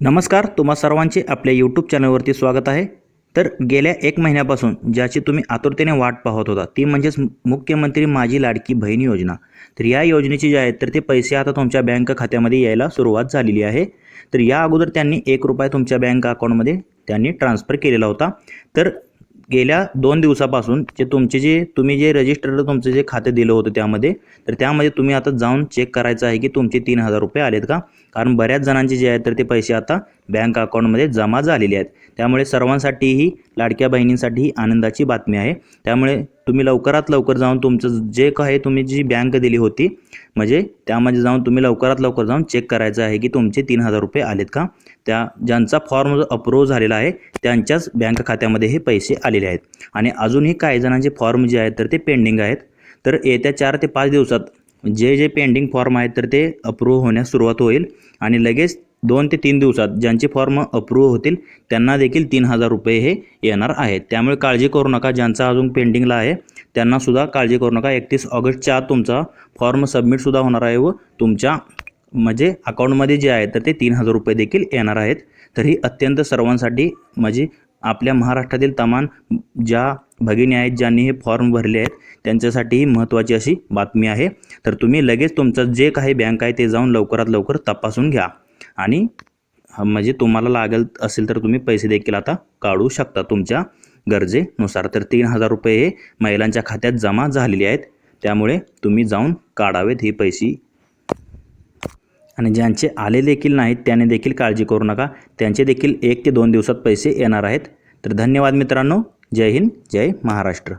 नमस्कार तुम्हा सर्वांचे आपल्या यूट्यूब चॅनलवरती स्वागत आहे. तर गेल्या एक महिन्यापासून ज्याची तुम्ही आतुरतेने वाट पाहत होता ती म्हणजेच मुख्यमंत्री माझी लाडकी बहीण योजना. तर या योजनेची जी आहे तर ते पैसे आता तुमच्या बँक खात्यामध्ये यायला सुरुवात झालेली आहे. तर या अगोदर त्यांनी एक रुपया तुमच्या बँक अकाउंटमध्ये त्यांनी ट्रान्सफर केलेला होता. तर गेल्या दोन दिवसापासून जे तुमचे जे तुम्ही जे रजिस्टर तुमचं जे खाते दिलं होतं त्यामध्ये तर त्यामध्ये तुम्ही आता जाऊन चेक करायचं आहे की तुमचे तीन हजार रुपये आलेत का? कारण बऱ्याच जणांचे जे आहेत तर ते पैसे आता बँक अकाउंटमध्ये जमा झालेले आहेत. त्यामुळे सर्वांसाठीही लाडक्या बहिणींसाठी ही आनंदाची बातमी आहे. त्यामुळे तुम्ही लवकरात लवकर जाऊन तुमचं जे काही तुम्ही जी बँक दिली होती म्हणजे त्यामध्ये जाऊन तुम्ही लवकरात लवकर जाऊन चेक करायचं आहे की तुमचे तीन हजार रुपये आलेत का? त्या ज्यांचा फॉर्म अप्रूव्ह झालेला आहे त्यांच्याच बँक खात्यामध्ये हे पैसे आलेले आहेत. आणि अजूनही काही जणांचे फॉर्म जे आहेत तर ते पेंडिंग आहेत. तर येत्या चार ते पाच दिवसात जे जे पेंडिंग फॉर्म आहेत तर ते अप्रूव्ह होण्यास सुरुवात होईल. आणि लगेच दोन ते तीन दिवसात ज्यांचे फॉर्म अप्रूव्ह होतील त्यांना देखील तीन हजार रुपये हे येणार आहेत. त्यामुळे काळजी करू नका ज्यांचा अजून पेंडिंगला आहे त्यांनासुद्धा काळजी करू नका. एकतीस ऑगस्टच्या आत तुमचा फॉर्म सबमिटसुद्धा होणार आहे व तुमच्या म्हणजे अकाउंटमध्ये जे आहे तर ते तीन हजार रुपये देखील येणार आहेत. तर ही अत्यंत सर्वांसाठी म्हणजे आपल्या महाराष्ट्रातील तमाम ज्या भगिनी आहेत ज्यांनी हे फॉर्म भरले आहेत त्यांच्यासाठी ही महत्त्वाची अशी बातमी आहे. तर तुम्ही लगेच तुमचं जे काही बँक आहे ते जाऊन लवकरात लवकर तपासून घ्या. आणि म्हणजे तुम्हाला लागेल असेल तर तुम्ही पैसे देखील आता काढू शकता. तुमच्या गरजेनुसार तर तीन हजार रुपये हे महिलांच्या खात्यात जमा झालेले आहेत. त्यामुळे तुम्ही जाऊन काढावेत हे पैसे. आणि ज्यांचे आले देखील नाहीत त्याने देखील काळजी करू नका. त्यांचे देखील एक ते दोन दिवसात पैसे येणार आहेत. तर धन्यवाद मित्रांनो. जय हिंद जय महाराष्ट्र.